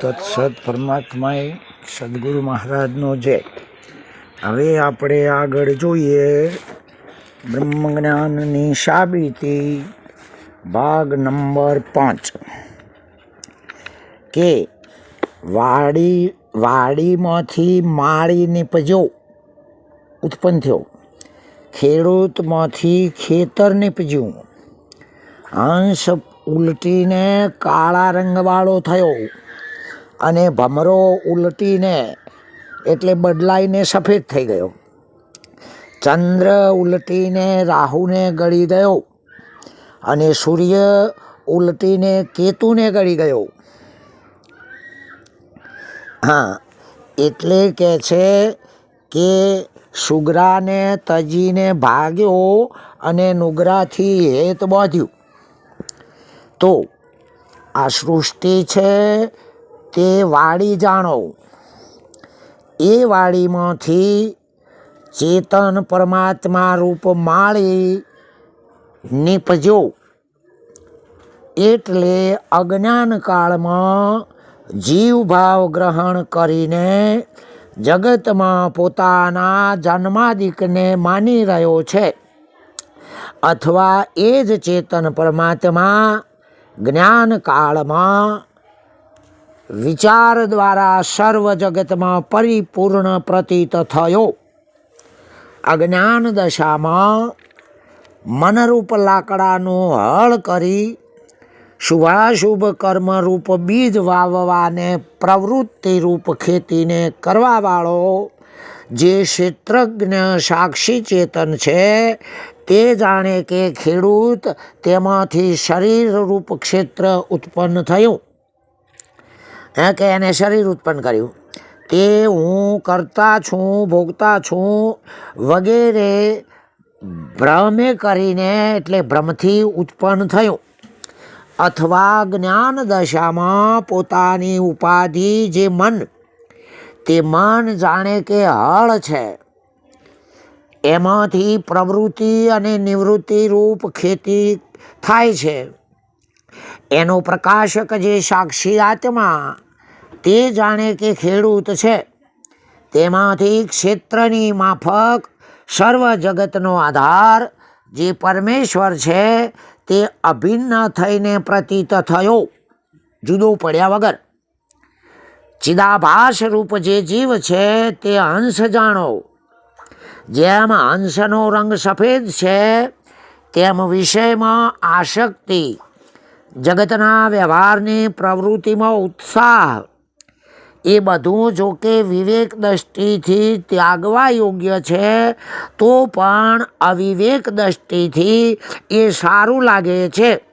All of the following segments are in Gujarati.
તત્સત પરમાત્માએ સદગુરુ મહારાજનો જય. હવે આપણે આગળ જોઈએ બ્રહ્મજ્ઞાનની સાબિતી ભાગ નંબર પાંચ. કે વાડી, વાડીમાંથી માળી નીપજો. ઉત્પન્ન થયો. ખેડૂતમાંથી ખેતર નીપજ્યું. હંસ ઉલટીને કાળા રંગવાળો થયો. અને ભમરો ઉલટીને એટલે બદલાઈને સફેદ થઈ ગયો. ચંદ્ર ઉલટીને રાહુને ગળી ગયો અને સૂર્ય ઉલટીને કેતુને ગળી ગયો. હા, એટલે કે છે કે સુગરાને તજીને ભાગ્યો અને નુગરાથી હેત બાંધ્યું. તો, આ સૃષ્ટિ છે તે વાડી જાણો? એ વાડીમાંથી ચેતન પરમાત્મા રૂપ માળી નીપજો. એટલે અજ્ઞાન કાળમાં જીવ ભાવ ગ્રહણ કરીને જગતમાં પોતાના જન્માદિકને માની રહ્યો છે. અથવા એ જ ચેતન પરમાત્મા જ્ઞાન કાળમાં વિચાર દ્વારા સર્વ જગતમાં પરિપૂર્ણ પ્રતીત થયો. અજ્ઞાન દશામાં મનરૂપ લાકડાનું હળ કરી શુભાશુભ કર્મરૂપ બીજ વાવવાને પ્રવૃત્તિરૂપ ખેતીને કરવાવાળો જે ક્ષેત્રજ્ઞ સાક્ષી ચેતન છે, તે જાણે કે ખેડૂત તેમાંથી શરીરરૂપ ક્ષેત્ર ઉત્પન્ન થયું. હે કે એને શરીર ઉત્પન્ન કર્યું? તે હું કરતા છું, ભોગતા છું, વગેરે ભ્રમે કરીને એટલે ભ્રમથી ઉત્પન્ન થયું. અથવા જ્ઞાન દશામાં પોતાની ઉપાધિ જે મન, તે મન જાણે કે હળ છે. એમાંથી પ્રવૃત્તિ અને નિવૃત્તિ રૂપ ખેતી થાય છે. એનો પ્રકાશક જે સાક્ષી આત્મા તે જાણે કે ખેડૂત છે. તેમાંથી ક્ષેત્રની માફક સર્વ જગતનો આધાર જે પરમેશ્વર છે તે અભિન્ન થઈને પ્રતીત થયો જુદો પડ્યા વગર. ચિદાભાસ રૂપ જે જીવ છે તે હંસ જાણો. જેમ હંસનો રંગ સફેદ છે, તેમ વિષયમાં આસક્તિ જગતના વ્યવહારની પ્રવૃત્તિમાં ઉત્સાહ. એ બધું જો કે વિવેક દ્રષ્ટિથી ત્યાગવા યોગ્ય છે, તો પણ અવિવેક દ્રષ્ટિથી એ સારું લાગે છે.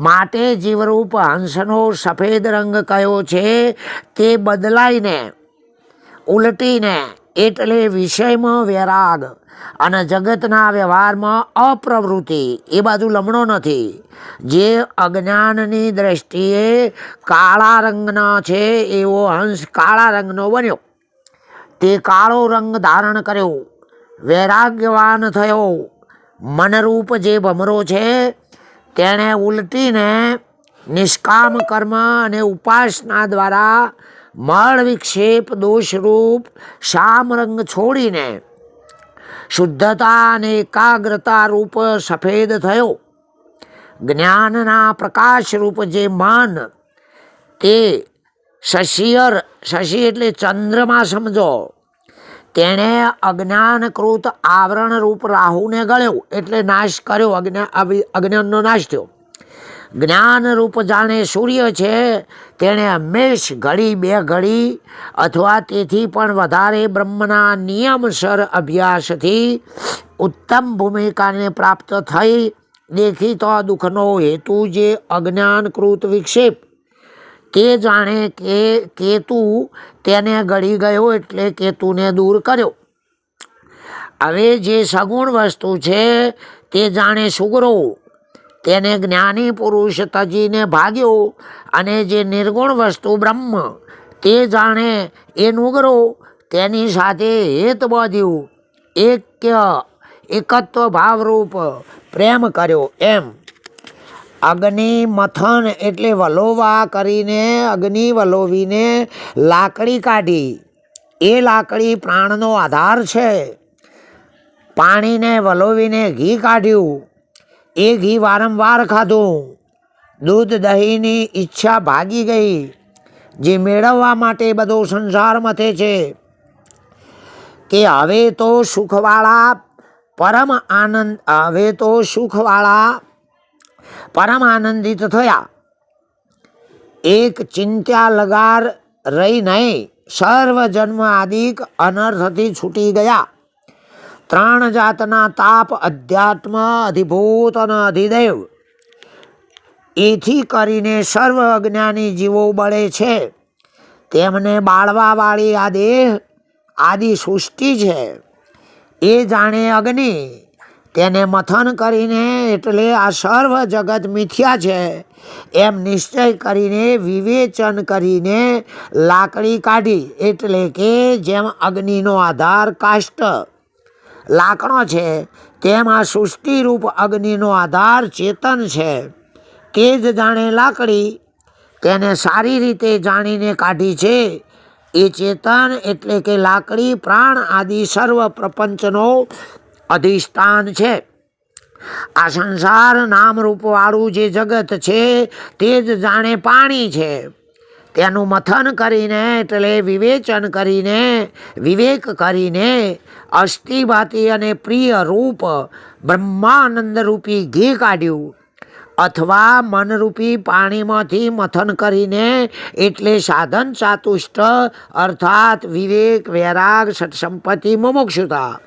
માટે જીવરૂપ હંસનો સફેદ રંગ કયો છે તે બદલાઈને, ઉલટીને, એટલે વિષયમાં વૈરાગ. અને જગતના વ્યવહારમાં અપ્રવૃત્તિ, એ બાજુ લમણો નથી. જે અજ્ઞાનની દ્રષ્ટિએ કાળા રંગનો છે, એવો હંસ કાળા રંગનો બન્યો. તે કાળો રંગ ધારણ કર્યો. વૈરાગ્યવાન થયો. મનરૂપ જે ભમરો છે, તેણે ઉલટીને નિષ્કામ કર્મ અને ઉપાસના દ્વારા મળ વિક્ષેપ દોષરૂપ શામ રંગ છોડીને શુદ્ધતા અને એકાગ્રતા રૂપ સફેદ થયો. જ્ઞાનના પ્રકાશ રૂપ જે માન, તે શશિયર, શશી એટલે ચંદ્રમાં સમજો. તેણે અજ્ઞાનકૃત આવરણ રૂપ રાહુને ગળ્યો, એટલે નાશ કર્યો અજ્ઞા અજ્ઞાનનો નાશ થયો. જ્ઞાન રૂપ જાણે સૂર્ય છે, તેણે હંમેશ ઘડી, બે ઘડી, અથવા તેથી પણ વધારે બ્રહ્મના નિયમસર અભ્યાસથી ઉત્તમ ભૂમિકાને પ્રાપ્ત થઈ દેખીતો દુઃખનો હેતુ જે અજ્ઞાનકૃત વિક્ષેપ. તે જાણે કે કેતુ તેને ગળી ગયો એટલે કેતુને દૂર કર્યો. હવે જે સગુણ વસ્તુ છે, તે જાણે સુગરો તેને જ્ઞાની પુરુષ તજીને ભાગ્યો અને જે નિર્ગુણ વસ્તુ બ્રહ્મ તે જાણે એ નુગરો તેની સાથે હેત બાંધ્યું. એક્ય એકત્વ ભાવરૂપ પ્રેમ કર્યો એમ. અગ્નિ મથન એટલે વલોવા કરીને અગ્નિ વલોવીને લાકડી કાઢી. એ લાકડી પ્રાણનો આધાર છે. પાણીને વલોવીને ઘી કાઢ્યું. એ ઘી વારંવાર ખાધું. દૂધ દહીંની ઈચ્છા ભાગી ગઈ, જે મેળવવા માટે બધો સંસાર મથે છે. કે હવે તો સુખવાળા પરમ આનંદ, હવે તો સુખવાળા પરમ આનંદિત થયા. એક ચિંત્યા લગાર રહી નહીં સર્વ જન્મ આદિક અનર્થથી છૂટી ગયા. ત્રણ જાતના તાપ અધ્યાત્મ અધિભૂત અને અધિદેવ. એથી કરીને સર્વ અજ્ઞાની જીવો બળે છે. તેમને બાળવાવાળી આ દેહ, આદિ સૃષ્ટિ છે. એ જાણે અગ્નિ. તેને મથન કરીને એટલે આ સર્વ જગત મિથ્યા છે. એમ નિશ્ચય કરીને વિવેચન કરીને લાકડી કાઢી એટલે કે જેમ અગ્નિનો આધાર કાષ્ટ. લાકડો છે. તેમાં સૃષ્ટિરૂપ અગ્નિનો આધાર ચેતન છે. તે જ જાણે લાકડી. તેને સારી રીતે જાણીને કાઢી છે. એ ચેતન એટલે કે લાકડી પ્રાણ આદિ સર્વ પ્રપંચનો અધિષ્ઠાન છે. આ સંસાર નામરૂપવાળું જે જગત છે, તે જ જાણે પાણી છે. તેનું મથન કરીને, એટલે વિવેચન કરીને, વિવેક કરીને અસ્થિભાતી અને પ્રિય રૂપ બ્રહ્માનંદ રૂપી ઘી કાઢ્યું. અથવા મનરૂપી પાણીમાંથી મથન કરીને, એટલે સાધન ચાતુષ્ટ અર્થાત વિવેક, વૈરાગ, સત્સંપત્તિ મુમુક્ષુતા.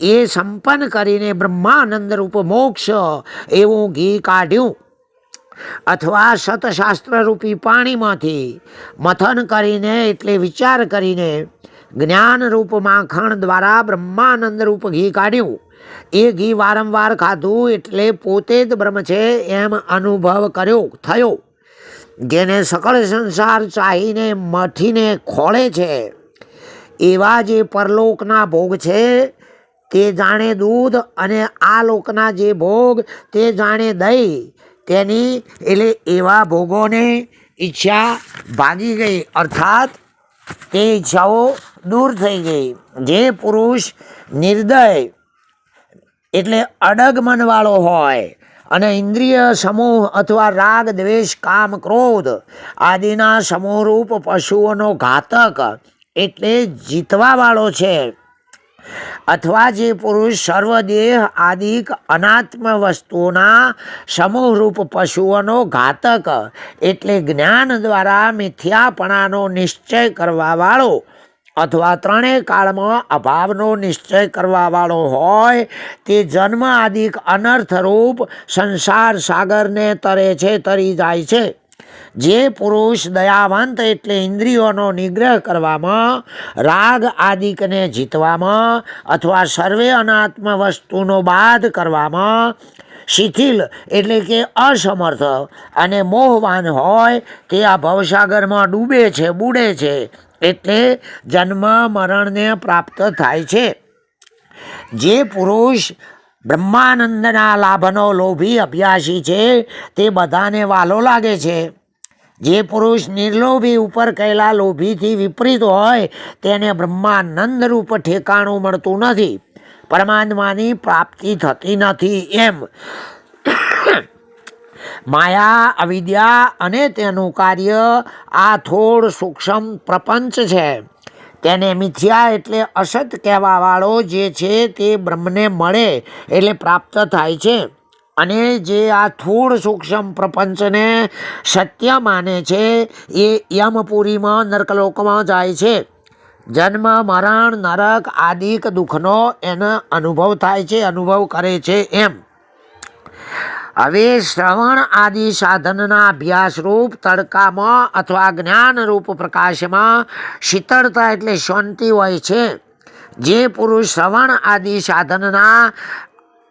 એ સંપન્ન કરીને બ્રહ્માનંદ રૂપ મોક્ષ એવું ઘી કાઢ્યું. અથવા શતશાસ્ત્રરૂપી પાણીમાંથી મથન કરીને એટલે વિચાર કરીને જ્ઞાન રૂપ માખણ દ્વારા બ્રહ્માનંદ રૂપ ઘી કાઢ્યું. એ ઘી વારંવાર ખાધું એટલે પોતે જ બ્રહ્મ છે એમ અનુભવ કર્યો, થયો. જેને સકળ સંસાર ચાહીને મઠીને ખોળે છે. એવા જે પરલોકના ભોગ છે, તે જાણે દૂધ અને આ લોકના જે ભોગ, તે જાણે દહીં. તેની એટલે એવા ભોગોની ઈચ્છા ભાગી ગઈ. અર્થાત તે ઈચ્છાઓ દૂર થઈ ગઈ. જે પુરુષ નિર્દય એટલે અડગ મનવાળો હોય અને ઇન્દ્રિય સમૂહ અથવા રાગ, દ્વેષ, કામ, ક્રોધ આદિના સમૂહરૂપ પશુઓનો ઘાતક એટલે જીતવાવાળો છે. અથવા જે પુરુષ સર્વદેહ આદિક અનાત્મ વસ્તુઓના સમૂહરૂપ પશુઓનો ઘાતક એટલે જ્ઞાન દ્વારા મિથ્યાપણાનો નિશ્ચય કરવાવાળો અથવા ત્રણેય કાળમાં અભાવનો નિશ્ચય કરવાવાળો હોય, તે જન્મ આદિક અનર્થરૂપ સંસાર સાગરને તરે છે, તરી જાય છે. જે પુરુષ દયાવંત એટલે ઇન્દ્રિયોનો નિગ્રહ કરવામાં, રાગ આદિકને જીતવામાં અથવા સર્વે અનાત્મ વસ્તુનો બાદ કરવામાં શિથિલ એટલે કે અસમર્થ અને મોહવાન હોય તે આ ભવસાગરમાં ડૂબે છે, બુડે છે એટલે જન્મ મરણને પ્રાપ્ત થાય છે. જે પુરુષ બ્રહ્માનંદના લાભનો લોભી અભ્યાસી છે તે બધાને વાલો લાગે છે. જે પુરુષ નિર્લોભી ઉપર કહેલા લોભીથી વિપરીત હોય, તેને બ્રહ્માનંદ રૂપ ઠેકાણું મળતું નથી. પરમાત્માની પ્રાપ્તિ થતી નથી એમ. માયા, અવિદ્યા અને તેનું કાર્ય આ થોડ સૂક્ષ્મ પ્રપંચ છે. તેને મિથ્યા એટલે અસત કહેવાવાળો જે છે તે બ્રહ્મને મળે એટલે પ્રાપ્ત થાય છે. અને જે આ થૂળ સૂક્ષ્મ પ્રપંચને સત્ય માને છે, એ યમપુરીમાં, નર્કલોકમાં જાય છે. જન્મ, મરણ, નરક આદિક દુઃખનો એનો અનુભવ થાય છે, અનુભવ કરે છે એમ. હવે શ્રવણ આદિ સાધનના અભ્યાસરૂપ, તડકામાં અથવા જ્ઞાન રૂપ પ્રકાશમાં શીતળતા એટલે શાંતિ હોય છે. જે પુરુષ શ્રવણ આદિ સાધનના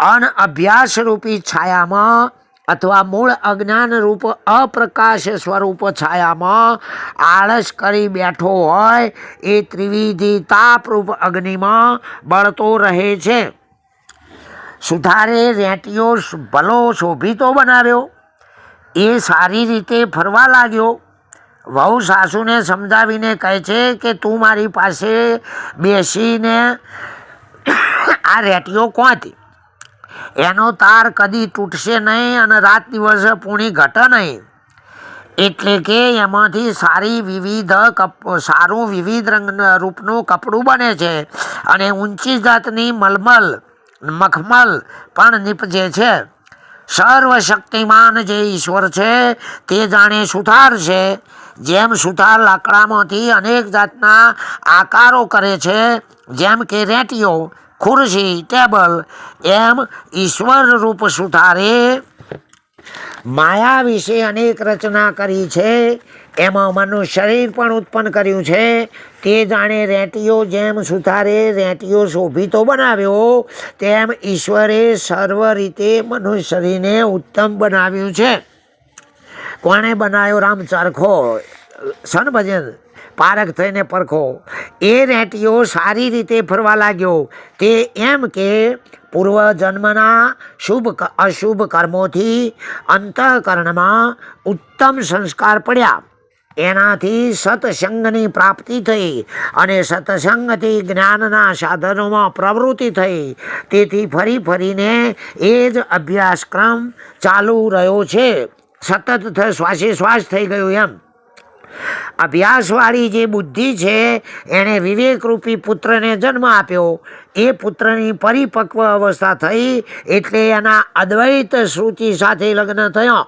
અનઅભ્યાસ રૂપી છાયામાં અથવા મૂળ અજ્ઞાન રૂપ અપ્રકાશ સ્વરૂપ છાયામાં આળસ કરી બેઠો હોય એ ત્રિવિધિ તાપરૂપ અગ્નિમાં બળતો રહે છે. સુધારે રેંટીઓ ભલો શોભિતો બનાવ્યો. એ સારી રીતે ફરવા લાગ્યો. વહુ સાસુને સમજાવીને કહે છે કે તું મારી પાસે બેસીને આ રેટીઓ કોતી એનો તાર કદી તૂટશે નહીં અને રાત દિવસ પૂણી ઘટે નહીં. એટલે કે એમાંથી સારી વિવિધ કપ, સારું વિવિધ રંગ રૂપનું કપડું બને છે અને ઊંચી જાતની મલમલ, મખમલ પણ નીપજે છે. સર્વશક્તિમાન જે ઈશ્વર છે તે જાણે સુથાર છે. જેમ સુથાર લાકડામાંથી અનેક જાતના આકારો કરે છે, જેમ કે રેટીઓ ખુરશી, ટેબલ, એમ ઈશ્વર રૂપ સુથારે માયા વિશે અનેક રચના કરી છે. એમાં મનનું શરીર પણ ઉત્પન્ન કર્યું છે. તે જાણે રેટીઓ જેમ સુથારે રેટીઓ શોભિતો બનાવ્યો, તેમ ઈશ્વરે સર્વ રીતે મનુષ્ય શરીરને ઉત્તમ બનાવ્યું છે. કોણે બનાવ્યો રામ ચરખો? સન ભજન. પારખ થઈને પરખો. એ રેટીઓ સારી રીતે ફરવા લાગ્યો. તે એમ કે, પૂર્વજન્મના શુભ અશુભ કર્મોથી અંતઃકરણમાં ઉત્તમ સંસ્કાર પડ્યા. એનાથી સત્સંગની પ્રાપ્તિ થઈ અને સત્સંગથી જ્ઞાનના સાધનોમાં પ્રવૃત્તિ થઈ. તેથી ફરી ફરીને એ જ અભ્યાસક્રમ ચાલુ રહ્યો છે. સતત શ્વાસે શ્વાસ થઈ ગયું એમ. અભ્યાસવાળી જે બુદ્ધિ છે, એણે વિવેકરૂપી પુત્રને જન્મ આપ્યો. એ પુત્રની પરિપક્વ અવસ્થા થઈ એટલે એના અદ્વૈત શ્રુતિ સાથે લગ્ન થયો.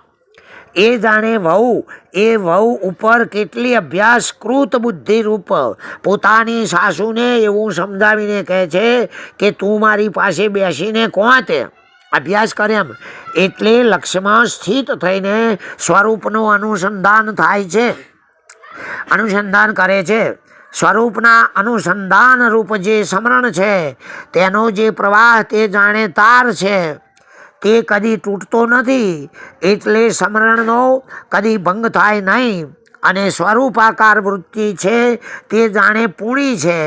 એ જાણે વહુ, એ વહુ ઉપર કેટલી અભ્યાસકૃત બુદ્ધિરૂપ, પોતાની સાસુને એવું સમજાવીને કહે છે કે તું મારી પાસે બેસીને કોણ તે? અભ્યાસ કરે એમ. એટલે લક્ષ્યમાં સ્થિત થઈને સ્વરૂપનું અનુસંધાન થાય છે. અનુસંધાન કરે છે. સ્વરૂપના અનુસંધાન રૂપ જે સમરણ છે, તેનો જે પ્રવાહ તે જાણે તાર છે. તે કદી તૂટતો નથી, એટલે સમરણનો કદી ભંગ થાય નહીં. અને સ્વરૂપાકાર વૃત્તિ છે, તે જાણે પૂણી છે.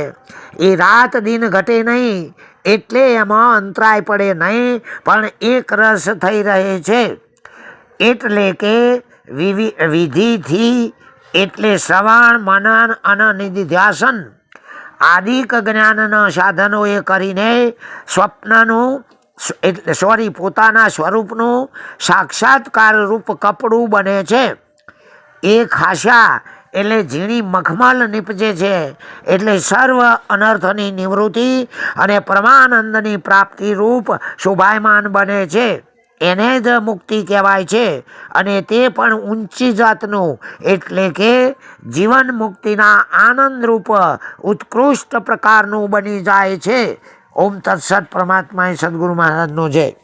એ રાત દિન ઘટે નહીં, એટલે એમાં અંતરાય પડે નહીં, પણ એક રસ થઈ રહે છે. એટલે કે વિધિથી એટલે શ્રવણ, મનન અને નિધિધ્યાસન આદિક જ્ઞાનના સાધનો એ કરીને સ્વપ્નનું એટલે સોરી, પોતાના સ્વરૂપનું સાક્ષાત્કાર રૂપ કપડું બને છે. એ ખાસા એટલે ઝીણી મખમલ નીપજે છે. એટલે સર્વ અનર્થની નિવૃત્તિ અને પરમાનંદની પ્રાપ્તિ રૂપ શુભાયમાન બને છે. એને જ મુક્તિ કહેવાય છે અને તે પણ ઊંચી જાતનું એટલે કે જીવન મુક્તિના આનંદરૂપ ઉત્કૃષ્ટ પ્રકારનું બની જાય છે. ઓમ તત્સત પરમાત્માએ સદગુરુ મહારાજનો જય.